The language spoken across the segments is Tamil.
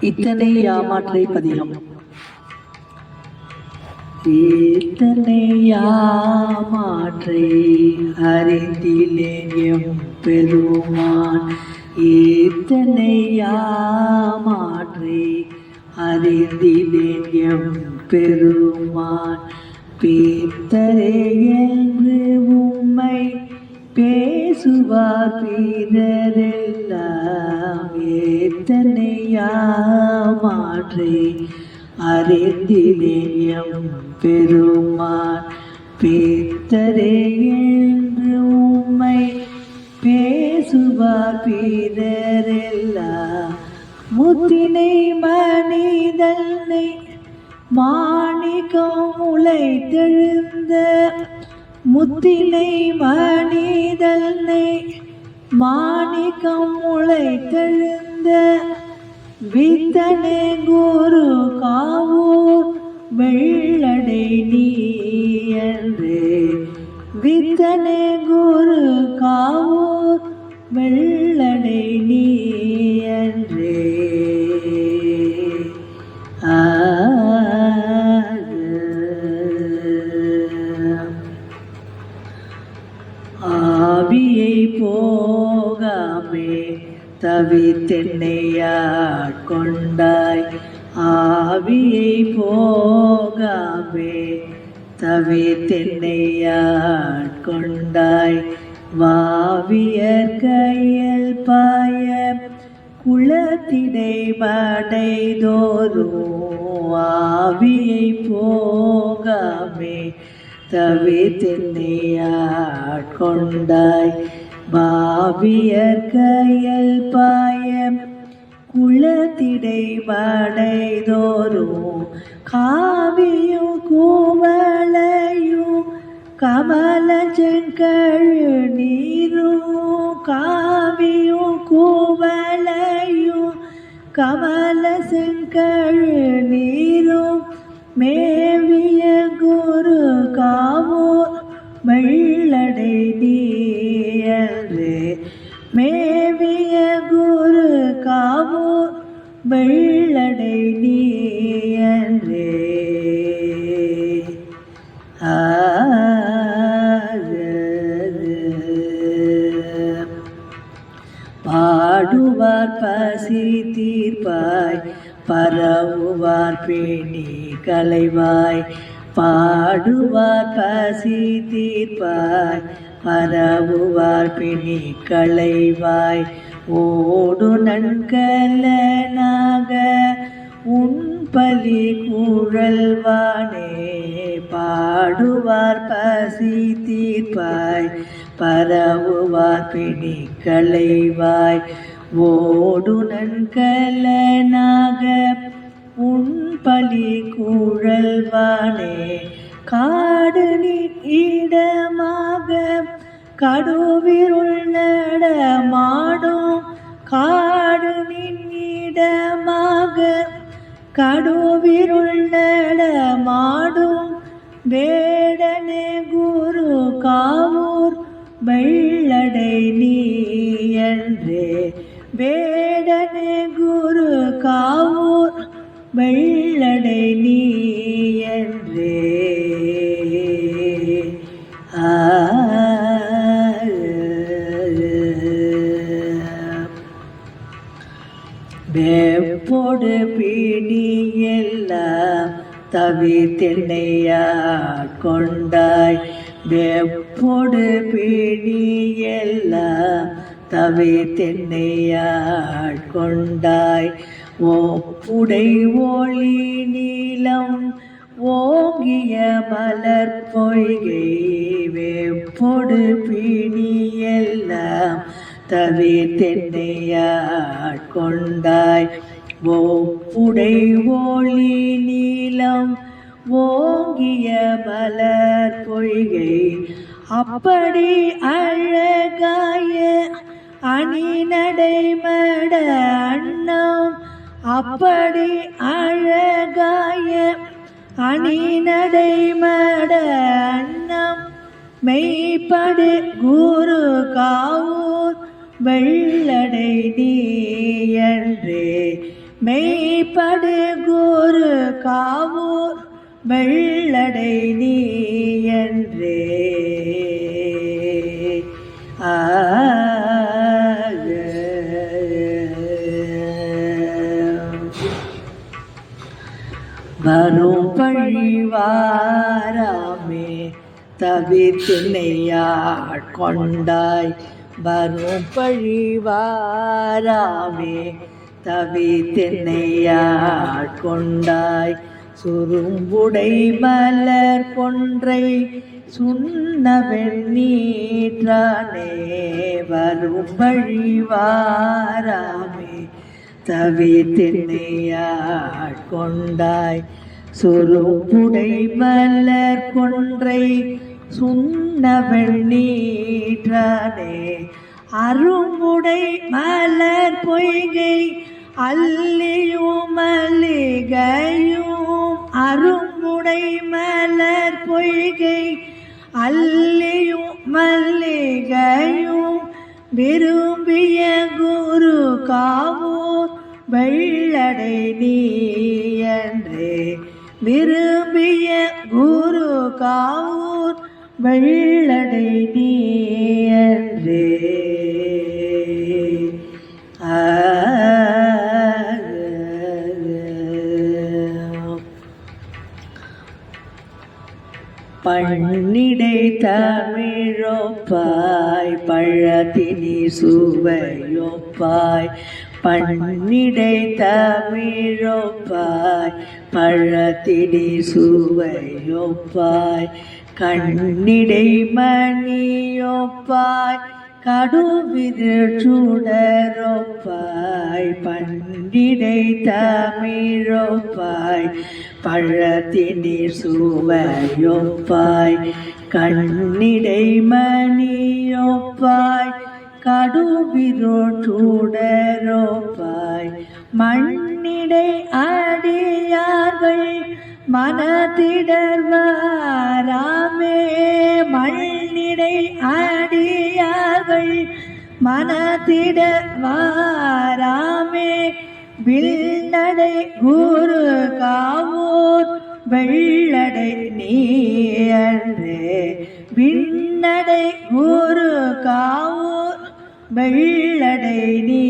இத்தனை யாமாற்றை பதிகம் இத்தனை யாமாற்றை அறிந்திலேயும் பெருமான். இத்தனை யாமாற்றை அறிந்திலேயும் பெருமான். பேத்தரே என்று உம்மை பே பேசுவார் பிறரெல்லாம் ஏத்தனையாமாற்றை அறிந்தினேயம் பெருமான். பேத்தரே என்று உம்மை பேசுவார் பிறரெல்லாம் முத்தினை மனிதனை மாணிக்கம் உழைத்தெழுந்த முத்தினை மனிதனை மாணிக்கம் உழைத்தெழுந்த வித்தனை குரு காவோ வெள்ளடை நீ என்று வித்தனை குரு காவோ வெள்ள ஆவி தவித்தென்னையாட்கொண்டாய் ஆவியை போகாமே. தவி தவித்தென்னையாட்கொண்டாய் வாவியர் கையில் பாய குளத்தினை படைதோறும் ஆவியை போகாமே. தவி தவித்தென்னையாட்கொண்டாய் பாவியர் கையல் பாயம் குளத்திடை வடைதோறும் காவியும் கூவளையும் கமல செங்கழு நீரும் காவியும் கூவளையும் கமல செங்கழு நீரும் மேவிய குரு காவோ வெள்ளடை காவோ வெள்ளடை நீயன்றே. பாடுவார் பசி தீர்ப்பாய் பரவுவார் பேணி கலைவாய் பாடுவார் பசி தீர்ப்பாய் பரவுவார் பிணி களைவாய். ஓடு நன்கலனாக உன் பலி குழல்வானே பாடுவார் பசி தீர்ப்பாய் பரவுவார் பிடி களைவாய் ஓடு நன்கலனாக உன் பலி குழல்வானே காடு நீ இடமாக கடுவிருள் நடமாடும் காடு நின்னிடமாக கடுவிருள் நடமாடும் வேடனே குரு காவூர் வெள்ளடை நீ என்றே வேடனே குரு காவூர் வெள்ளடை நீ வேப்போடு பிணி எல்லாம் தவித்தென்னையாட்கொண்டாய் வேப்போடு பிணி எல்லாம் தவித்தென்னையாட்கொண்டாய் ஓப்புடை ஒளி நீளம் ஓங்கிய மலர் பொய்கை. வேப்போடு பிணி எல்லாம் தவி தென்னையாட்கொண்டாய் ஓப்புடை ஒளி நீளம் ஓங்கிய மலர் பொய்கை. அப்படி அழகாய அணி நடைமட அண்ணம். அப்படி அழகாய அணி நடைமட அண்ணம். மெய்ப்படு குரு காவூர் வெள்ளடை நீயன்றே மெய்ப்படு குரு காவூர். வெள்ளடை நீயன்றே வரும் பழிவாராமே தவித்தினையாட் கொண்டாய். வரும் பழிவாராமே. தென்னையாட் கொண்டாய். சுரும்புடை மலர் கொன்றை சுண்ண வெண்ணீற்றானே வரும் பழிவாராமே. தவித்தினையாட் கொண்டாய். சுரும்புடை மலர் கொன்றை சுண்ணவள் வெண்ணீற்றானே அரும்புடை மலர் பொய்கை அல்லியும் மல்லிகையும் அரும்புடை மலர் பொய்கை அல்லியும் மல்லிகையும் விரும்பிய குரு காவூர் வெள்ளடை நீ என்றே. விரும்பிய குரு காவூர் வெள்ளடை நீ பண்ணிடை தமிழொப்பாய் பழத்தினி சுவையொப்பாய் பண்ணிடை தமிழொப்பாய் பழத்தினி சுவையொப்பாய் கண்ணிடை மணியொப்பாய் கடுவிதிர் சுடரொப்பாய் பண்டிடை தமிழொப்பாய் பழத்தினி சுவையொப்பாய் கண்ணிடை மணியொப்பாய் கடுவிரோட்டுடரொப்பாய் மண்ணிடை அடியார்கள் மனதிடர்வாராமே மண்ணிடை அடியார்கள். மனதிடவாராமே வில்நடை குரு காவூர். வெள்ளடை நீ விண்ணடை குரு காவூர். வெள்ளடை நீ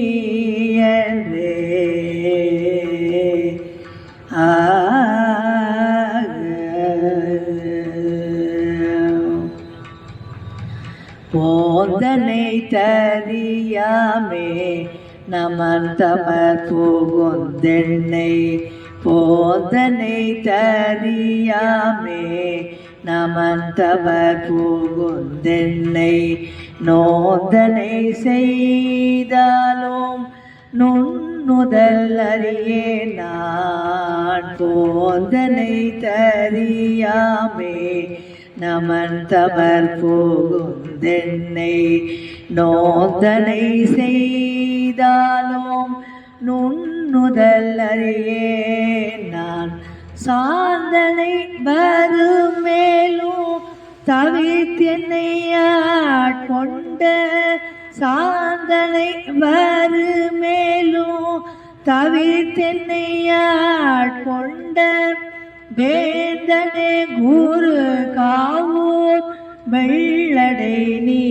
போதனை தரியாமே நமன் தமர் புகுந்தென்னை போதனை தரியாமே நமந்தவர் தமர் நோதனை செய்தாலும் நுண்ணுதல் அறியே நான். போதனை தரியாமே நமன் போகும் தென்னை நோதனை செய்தாலும் நுண்ணுதல் அறியே நான். சாந்தனை வருமேலும் மேலும் தவித்தென்னையாட்கொண்ட சாந்தனை வருமேலும் மேலும் தவித்தென்னையாட்கொண்ட வேந்தனே குரு காவூர் வெள்ளடை நீ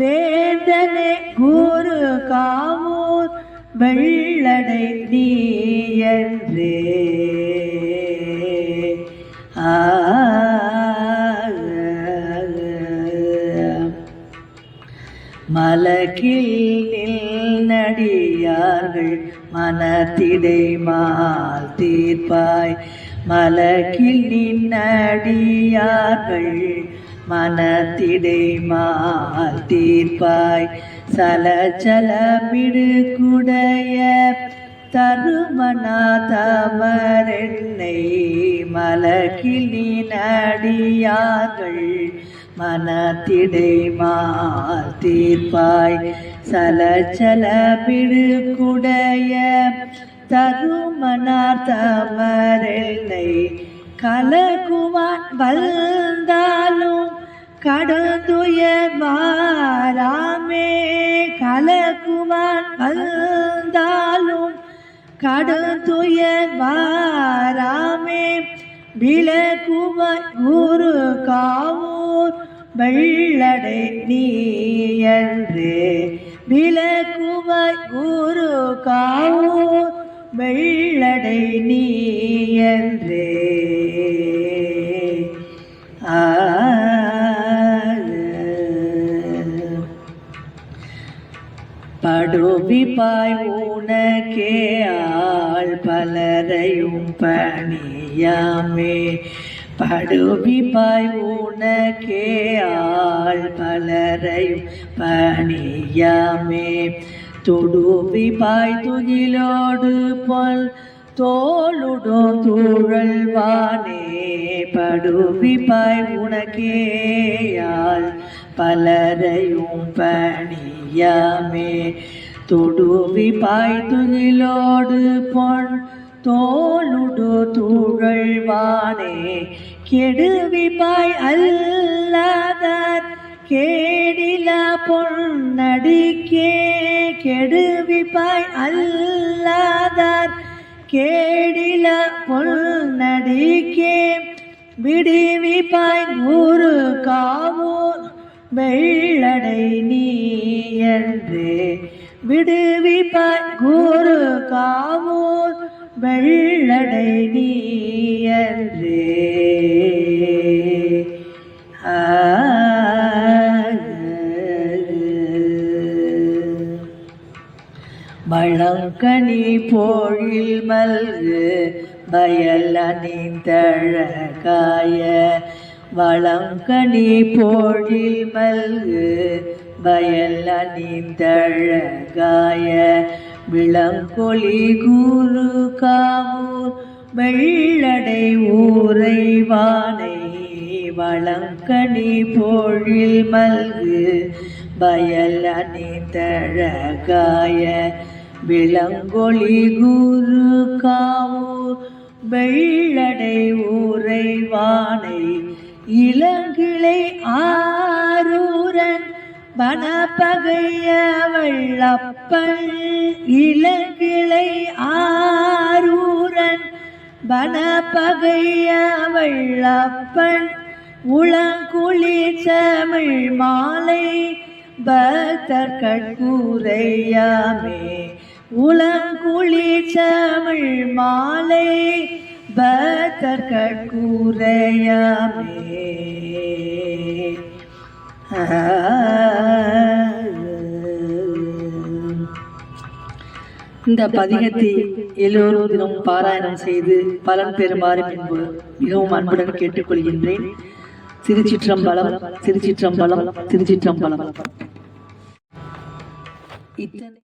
வேந்தனே குரு காவூர் வெள்ளடை நீ என்றே ஆ மலக்கில் நடியார்கள் மனத்திடை மால் தீர்ப்பாய். மலகில் நின்னடியார்கள் மனத்திடை மால் தீர்ப்பாய். சலச்சலமிடு குடைய தருமனா தமரென்னை நின்னடியார்கள் மனத்திடை மாத்தீர்ப்பாய் சலச்சல பிடுக்குடைய தருமனார் தமரெல்லை கலகுவான் வந்தாலும் கடந்துயர் கலகுவான் வந்தாலும் கடுந்துயர் வாராமே விலகுவாய் குரு காவூர் வெள்ளடை நீயன்று. என்று விலகுவாய் குரு காவூர் வெள்ளடை நீயன்று. என்றே படுவிப்பாய் உனக்கே ஆள் பலரையும் பணி. அறியாமே படுவிப்பாய் உனக்கே ஆள் பலரையும் பணியாமே. தொடுவிப்பாய் துகிலோடு பொல் தோளுடும் தூழல்வானே படுவிப்பாய் உனக்கேயால் பலரையும் பணியாமே. தொடுவிப்பாய் துகிலோடு பொன் தோளுடு தூழல்வானே கெடுவிப்பாய் அல்லாதார். கேடில பொன்னடிக்கே கெடுவிப்பாய் அல்லாதார். கேடில பொன்னடிக்கே விடுவிப்பாய் குரு காவூர் வெள்ளடை நீ என்று விடுவிப்பாய் குரு காவூர் வெள்ளடை நீ என்று வளங்கனி போழில் மல்கு வயல் அணிந்தழகாய வளங்கனி போழில் மல்கு வயல் அணிந்தழகாய விளங்கொலி குரு காவூர் வெள்ளடை ஊரைவானை வளங்கனி போழில் மல்கு பயல் அணிந்தழகாய விளங்கொலி குரு காவூர் வெள்ளடை ஊரைவானை இளங்கிளை ஆறு வனப்பகைய வெள்ளப்பன் இளங்கிளை ஆரூரன். வனப்பகைய வெள்ளப்பன் உளங்குழி தமிழ் மாலை. பக்தர் கட்கூரையாமே உளங்குழி தமிழ் மாலை. பக்தர் கட்கூரையாமே இந்த பதிகத்தை எல்லோரும் தினமும் பாராயணம் செய்து பலன் பெறுமாறு பின்பு மிகவும் அன்புடன் கேட்டுக்கொள்கின்றேன். திருச்சிற்றம்பலம் திருச்சிற்றம்பலம் திருச்சிற்றம்பலம். இத்தனை